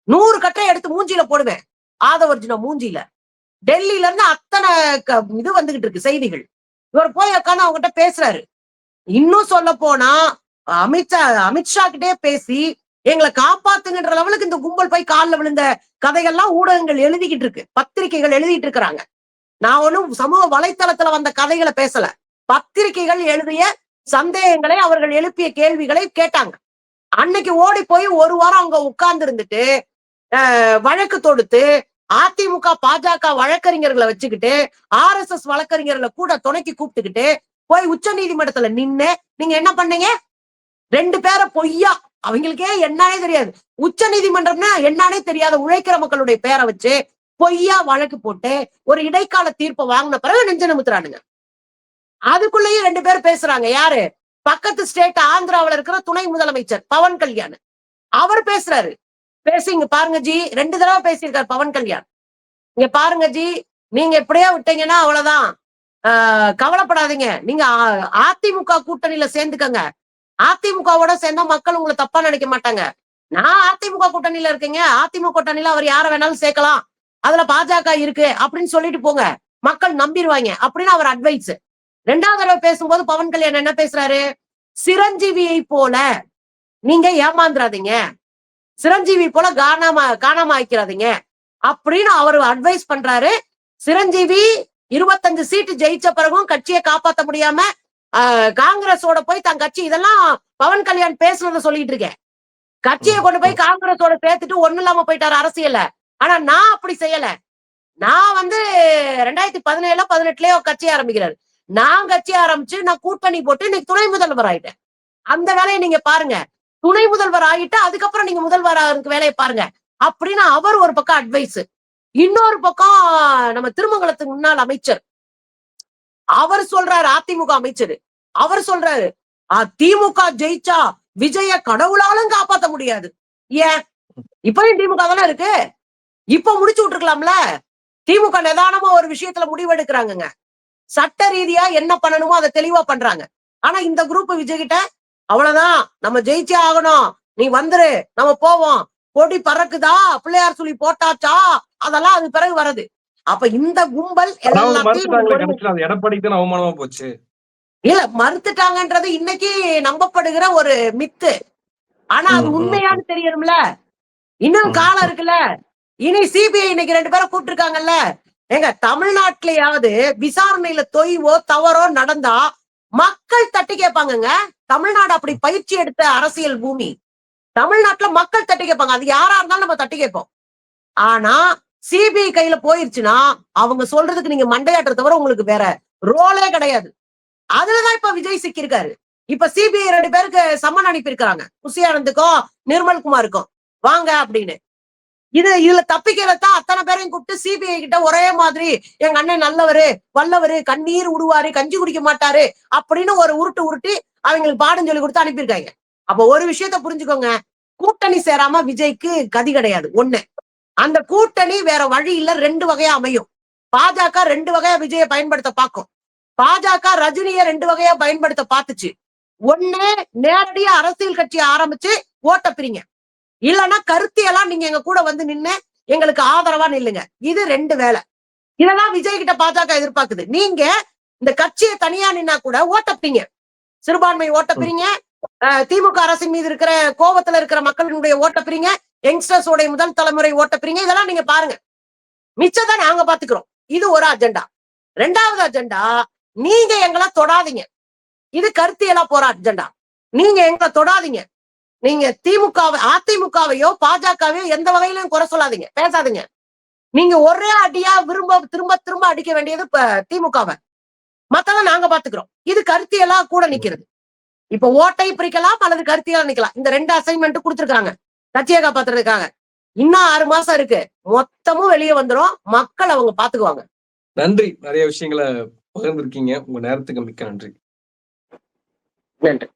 நூறு கட்டை எடுத்து மூஞ்சில போடுவேன். ஆதவர்ஜுனா மூஞ்சில டெல்லியில இருந்து அத்தனை க- இது வந்துகிட்டு இருக்கு செய்திகள். இவர் போய் உட்காந்து அவங்ககிட்ட பேசுறாரு. இன்னும் சொல்ல போனா அமித்ஷா அமித்ஷா கிட்டே பேசி எங்களை காப்பாத்துங்கன்ற லெவலுக்கு இந்த கும்பல் போய் காலில் விழுந்த கதைகள்லாம் ஊடகங்கள் எழுதிக்கிட்டு இருக்கு. பத்திரிகைகள் எழுதிட்டு இருக்கிறாங்க. நான் ஒன்றும் சமூக வலைத்தளத்துல வந்த கதைகளை பேசல. பத்திரிகைகள் எழுதிய சந்தேகங்களை அவர்கள் எழுப்பிய கேள்விகளை கேட்டாங்க. அன்னைக்கு ஓடி போய் ஒரு வாரம் அவங்க உட்கார்ந்து இருந்துட்டு வழக்கு தொடுத்து அதிமுக பாஜக வழக்கறிஞர்களை வச்சுக்கிட்டு ஆர் எஸ் எஸ் வழக்கறிஞர்களை கூட துணைக்கு கூப்பிட்டுக்கிட்டு போய் உச்ச நீதிமன்றத்துல நின்று நீங்க என்ன பண்ணீங்க? ரெண்டு பேரை பொய்யா அவங்களுக்கே என்னன்னே தெரியாது. உச்ச நீதிமன்றம்னா என்னன்னே தெரியாத உழைக்கிற மக்களுடைய பேரை வச்சு பொய்யா வழக்கு போட்டு ஒரு இடைக்கால தீர்ப்பை வாங்கின பிறகு நெஞ்ச நிமித்துறானுங்க. அதுக்குள்ளேயும் ரெண்டு பேர் பேசுறாங்க. யாரு? பக்கத்து ஸ்டேட் ஆந்திராவுல இருக்கிற துணை முதலமைச்சர் பவன் கல்யாண். அவர் பேசுறாரு. பேசி இங்க பாருங்க ஜி. ரெண்டு தடவை பேசியிருக்காரு பவன் கல்யாண். இங்க பாருங்க ஜி. நீங்க இப்படியே விட்டீங்கன்னா அவ்வளவுதான். ஆஹ் கவலைப்படாதீங்க. நீங்க அதிமுக கூட்டணியில சேர்ந்துக்கங்க. அதிமுகவோட சேர்ந்தா மக்கள் உங்களை தப்பா நினைக்க மாட்டாங்க. நான் அதிமுக கூட்டணியில இருக்கீங்க. அதிமுக கூட்டணியில அவர் யார வேணாலும் சேர்க்கலாம். அதுல பாஜக இருக்கு அப்படின்னு சொல்லிட்டு போங்க. மக்கள் நம்பிடுவாங்க. அப்படின்னு அவர் அட்வைஸ் ரெண்டாவது தடவை பேசும்போது பவன் கல்யாண் என்ன பேசுறாரு? சிரஞ்சீவியை போல நீங்க ஏமாந்துடாதீங்க சிரஞ்சீவி போல காணாம காணாம ஆக்கிறாதீங்க அப்படின்னு அவர் அட்வைஸ் பண்றாரு. சிரஞ்சீவி இருபத்தஞ்சு சீட்டு ஜெயிச்ச பிறகும் கட்சியை காப்பாத்த முடியாம காங்கிரஸோட போய் தன் கட்சி இதெல்லாம் பவன் கல்யாண் பேசுனத சொல்லிட்டு இருக்கேன். கட்சியை கொண்டு போய் காங்கிரஸோட சேர்த்துட்டு ஒண்ணு இல்லாம போயிட்டாரு அரசியல்ல. ஆனா நான் அப்படி செய்யல. நான் வந்து ரெண்டாயிரத்தி பதினேழுல பதினெட்டுலயோ கட்சி ஆரம்பிக்கிறாரு. நான் கட்சி ஆரம்பிச்சு நான் கூட்டணி போட்டு இன்னைக்கு துணை முதல்வர் ஆயிட்டேன். அந்த வேலையை நீங்க பாருங்க. துணை முதல்வர் ஆகிட்டு அதுக்கப்புறம் நீங்க முதல்வர் ஆகிறதுக்கு வேலையை பாருங்க. அப்படின்னு அவர் ஒரு பக்கம் அட்வைஸ் இன்னொரு பக்கம் நம்ம திருமங்கலத்துக்கு முன்னாள் அமைச்சர். அவர் சொல்றாரு அதிமுக அமைச்சர். அவர் சொல்றாரு திமுக ஜெயிச்சா விஜய கடவுளாலும் காப்பாத்த முடியாது. ஏன்? இப்பயும் திமுக தானே இருக்கு? இப்ப முடிச்சு விட்டுருக்கலாம்ல? திமுக நிதானமா ஒரு விஷயத்துல முடிவெடுக்கிறாங்கங்க. சட்ட ரீதியா என்ன பண்ணணுமோ அதை தெளிவா பண்றாங்க. ஆனா இந்த குரூப் விஜய் கிட்ட அவ்வளவுதான் நம்ம ஜெயிச்சே ஆகணும். நீ வந்துரு நம்ம போவோம். கொடி பறக்குதா? பிள்ளையார் சொல்லி போட்டாச்சா? அதெல்லாம் அது பிறகு வருது அப்ப இந்த கும்பல் எல்லாத்தையும் அவமானமா போச்சு. இல்ல மறுத்துட்டாங்கன்றது இன்னைக்கு நம்பப்படுகிற ஒரு மித்து. ஆனா அது உண்மையான்னு தெரியணும்ல இன்னும் காலம். இருக்குல்ல. இனி சிபிஐ இன்னைக்கு ரெண்டு பேரும் கூப்பிட்டுருக்காங்கல்ல. ஏங்க தமிழ்நாட்டிலயாவது விசாரணையில தொய்வோ தவறோ நடந்தா மக்கள் தட்டி கேட்பாங்கங்க. தமிழ்நாடு அப்படி பயிற்சி எடுத்த அரசியல் பூமி. தமிழ்நாட்டுல மக்கள் தட்டி கேட்பாங்க. அது யாரா இருந்தாலும் நம்ம தட்டி கேட்போம். ஆனா சிபிஐ கையில போயிருச்சுன்னா அவங்க சொல்றதுக்கு நீங்க மண்டையாட்டுற தவிர உங்களுக்கு வேற ரோலே கிடையாது. அதுலதான் இப்ப விஜய் சிக்கியிருக்காரு. இப்ப சிபிஐ ரெண்டு பேருக்கு சம்மன் அனுப்பியிருக்காங்க குசியானந்துக்கும் நிர்மல்குமாருக்கும் வாங்க அப்படின்னு. இது இதுல தப்பிக்கிறதான் அத்தனை பேரையும் கூப்பிட்டு சிபிஐ கிட்ட ஒரே மாதிரி எங்க அண்ணன் நல்லவரு வல்லவரு கண்ணீர் விடுவாரு கஞ்சி குடிக்க மாட்டாரு அப்படின்னு ஒரு உருட்டு உருட்டி அவங்களுக்கு பாடம் சொல்லி கொடுத்து அனுப்பியிருக்காங்க. அப்ப ஒரு விஷயத்த புரிஞ்சுக்கோங்க. கூட்டணி சேராம விஜய்க்கு கதி கிடையாது. ஒண்ணு. அந்த கூட்டணி வேற வழி இல்ல ரெண்டு வகையா அமையும். பாஜக ரெண்டு வகையா விஜய பயன்படுத்த பார்க்கும். பாஜக ரஜினிய ரெண்டு வகையா பயன்படுத்த பார்த்துச்சு. ஒண்ணு நேரடியா அரசியல் கட்சியை ஆரம்பிச்சு ஓட்ட பிரிங்க. இல்லைன்னா கருத்தியெல்லாம் நீங்க எங்க கூட வந்து நின்னு எங்களுக்கு ஆதரவா நில்லுங்க. இது ரெண்டு வேலை. இதெல்லாம் விஜய் கிட்ட பாஜக எதிர்பார்க்குது. நீங்க இந்த கட்சியை தனியா நின்னா கூட ஓட்டப்பீங்க சிறுபான்மை ஓட்டப்பிரிங்க திமுக அரசின் மீது இருக்கிற கோபத்துல இருக்கிற மக்களினுடைய ஓட்டப்பிரிங்க யங்ஸ்டர்ஸ் உடைய முதல் தலைமுறை ஓட்டப்பிரிங்க. இதெல்லாம் நீங்க பாருங்க. மிச்சத்தை நாங்க பாத்துக்கிறோம். இது ஒரு அஜெண்டா ரெண்டாவது அஜெண்டா நீங்க எங்களை தொடாதீங்க. இது கருத்தியலா போற அஜெண்டா நீங்க எங்களை தொடாதீங்க. நீங்க திமுகவை அதிமுகவையோ பாஜகவையோ எந்த வகையிலும் குறை சொல்லாதீங்க. பேசாதீங்க. நீங்க ஒரே அடியா விரும்ப திரும்ப திரும்ப அடிக்க வேண்டியது திமுகவை. மத்ததான் நாங்க பாத்துக்கிறோம். இது கருத்தியலா கூட நிக்கிறது. இப்ப ஓட்டை பிரிக்கலாம் அல்லது கருத்தியலா நிக்கலாம். இந்த ரெண்டு அசைன்மெண்ட் கொடுத்துருக்காங்க. கட்சியை காப்பாத்துறதுக்காக. இன்னும் ஆறு மாசம் இருக்கு. மொத்தமும் வெளியே வந்துரும். மக்கள் அவங்க பாத்துக்குவாங்க. நன்றி. நிறைய விஷயங்களை பகிர்ந்திருக்கீங்க. உங்க நேரத்துக்கு மிக்க நன்றி. நன்றி.